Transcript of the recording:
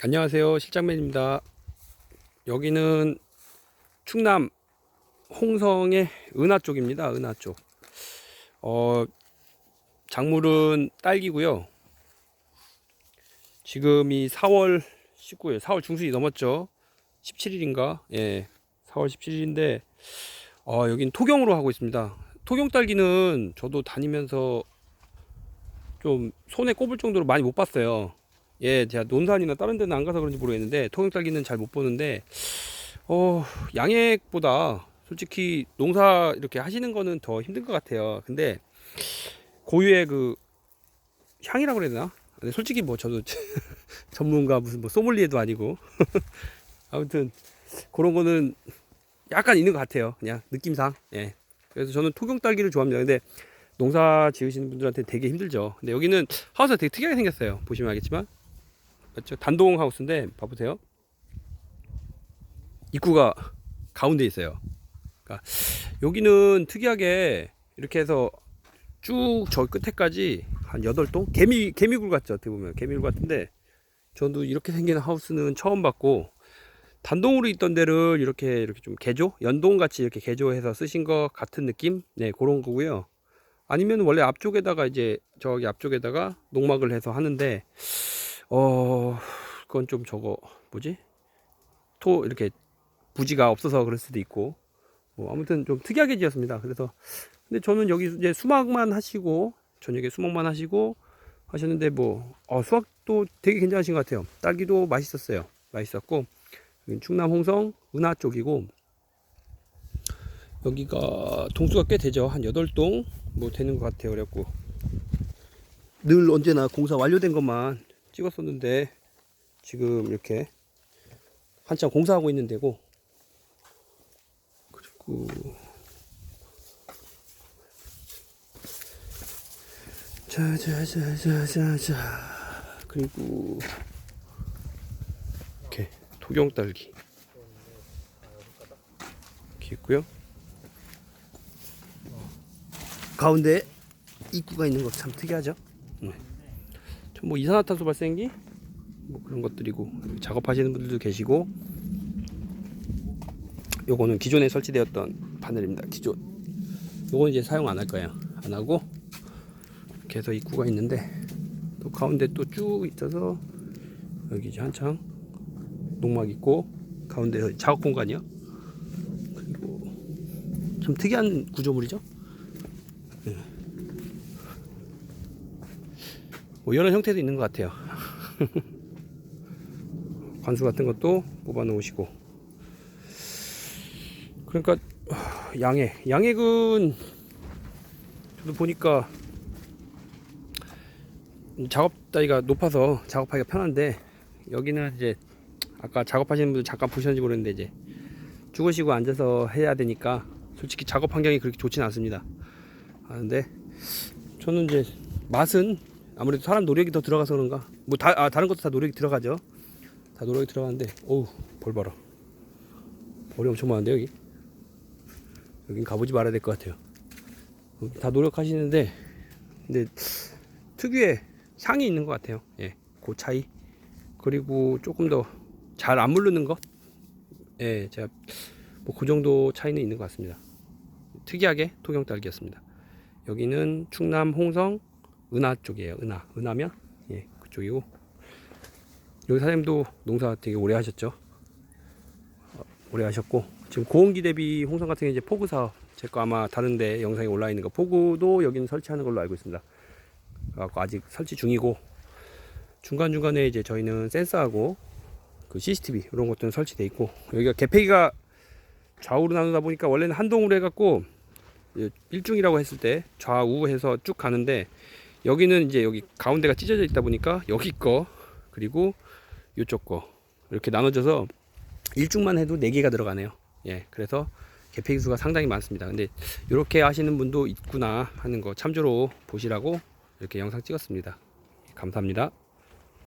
안녕하세요. 실장맨입니다. 여기는 충남 홍성의 은하 쪽입니다. 은하 쪽. 어, 작물은 딸기고요. 지금이 4월 19일 4월 중순이 넘었죠. 17일인가? 예 4월 17일인데 어, 여긴 토경으로 하고 있습니다. 토경 딸기는 저도 다니면서 좀 손에 꼽을 정도로 많이 못 봤어요 예, 제가 논산이나 다른 데는 안 가서 그런지 모르겠는데 토경딸기는 잘 못 보는데 어, 양액보다 솔직히 농사 이렇게 하시는 거는 더 힘든 것 같아요. 근데 고유의 그 향이라고 그래야 되나? 근데 솔직히 뭐 저도 전문가 무슨 뭐 소믈리에도 아니고 아무튼 그런 거는 약간 있는 것 같아요. 그냥 느낌상. 예. 그래서 저는 토경 딸기를 좋아합니다. 근데 농사 지으시는 분들한테 되게 힘들죠. 근데 여기는 하우스가 되게 특이하게 생겼어요. 보시면 알겠지만 맞죠? 단동 하우스인데 봐보세요. 입구가 가운데 있어요. 그러니까 여기는 특이하게 이렇게 해서 쭉 저 끝에까지 한 8동? 개미, 개미굴 같죠? 어떻게 보면. 개미굴 같은데 저도 이렇게 생긴 하우스는 처음 봤고 단동으로 있던 데를 이렇게 이렇게 좀 개조? 연동 같이 이렇게 개조해서 쓰신 것 같은 느낌? 네, 그런 거고요. 아니면 원래 앞쪽에다가 이제 저기 앞쪽에다가 농막을 해서 하는데 어 그건 좀 저거 뭐지? 토 이렇게 부지가 없어서 그럴 수도 있고. 뭐 아무튼 좀 특이하게 지었습니다. 그래서 근데 저는 여기 이제 수박만 하시고 저녁에 수박만 하시고 하셨는데 뭐 어, 수박도 되게 괜찮으신 것 같아요. 딸기도 맛있었어요. 맛있었고 충남 홍성 은하 쪽이고. 여기가 동수가 꽤 되죠. 한 8동? 뭐 되는 것 같아요 그래갖고. 늘 언제나 공사 완료된 것만 찍었었는데 지금 이렇게 한참 공사하고 있는 데고 그리고 자자자자자자. 그리고 이렇게 토경 딸기. 이렇게 있고요. 가운데 입구가 있는 거참 특이하죠? 네. 뭐 이산화탄소 발생기? 뭐 그런 것들이고 작업하시는 분들도 계시고 요거는 기존에 설치되었던 바늘입니다 기존. 요거는 이제 사용 안 할 거예요. 안 하고 해서 입구가 있는데 또 가운데 또 쭉 있어서 여기 이제 한창 농막 있고 가운데 작업 공간이요. 그리고 참 특이한 구조물이죠 뭐 이런 형태도 있는 것 같아요. 관수 같은 것도 뽑아 놓으시고. 그러니까 양액, 양액은 저도 보니까 작업 따위가 높아서 작업하기가 편한데 여기는 이제 아까 작업하시는 분들 잠깐 보셨는지 모르겠는데 이제 죽으시고 앉아서 해야 되니까 솔직히 작업 환경이 그렇게 좋지는 않습니다. 아, 근데 저는 이제 맛은 아무래도 사람 노력이 더 들어가서 그런가? 뭐 다, 아, 다른 것도 다 노력이 들어가죠. 다 노력이 들어가는데 어우 벌 봐라. 벌이 엄청 많은데 여기? 여긴 가보지 말아야 될 것 같아요. 여기 다 노력하시는데 근데 특유의 향이 있는 것 같아요. 예, 그 차이. 그리고 조금 더 잘 안 물르는 것. 예, 제가 뭐 그 정도 차이는 있는 것 같습니다. 특이하게 토경딸기였습니다. 여기는 충남 홍성 은하 쪽이에요. 은하. 은하면 예, 그쪽이고. 여기 사장님도 농사 되게 오래 하셨죠. 어, 오래 하셨고 지금 고온기 대비 홍성 같은 게 이제 포구 사업 제 거 아마 다른데 영상에 올라 있는 거 포구도 여기는 설치하는 걸로 알고 있습니다. 그래갖고 아직 설치 중이고 중간 중간에 이제 저희는 센서하고 그 CCTV 이런 것들은 설치돼 있고 여기가 개폐기가 좌우로 나누다 보니까 원래는 한 동으로 해갖고 일중이라고 했을 때 좌우 해서 쭉 가는데 여기는 이제 여기 가운데가 찢어져 있다 보니까 여기 거 그리고 이쪽 거 이렇게 나눠져서 일중만 해도 4개가 들어가네요. 예, 그래서 개폐기 수가 상당히 많습니다. 근데 이렇게 하시는 분도 있구나 하는 거 참조로 보시라고 이렇게 영상 찍었습니다. 감사합니다.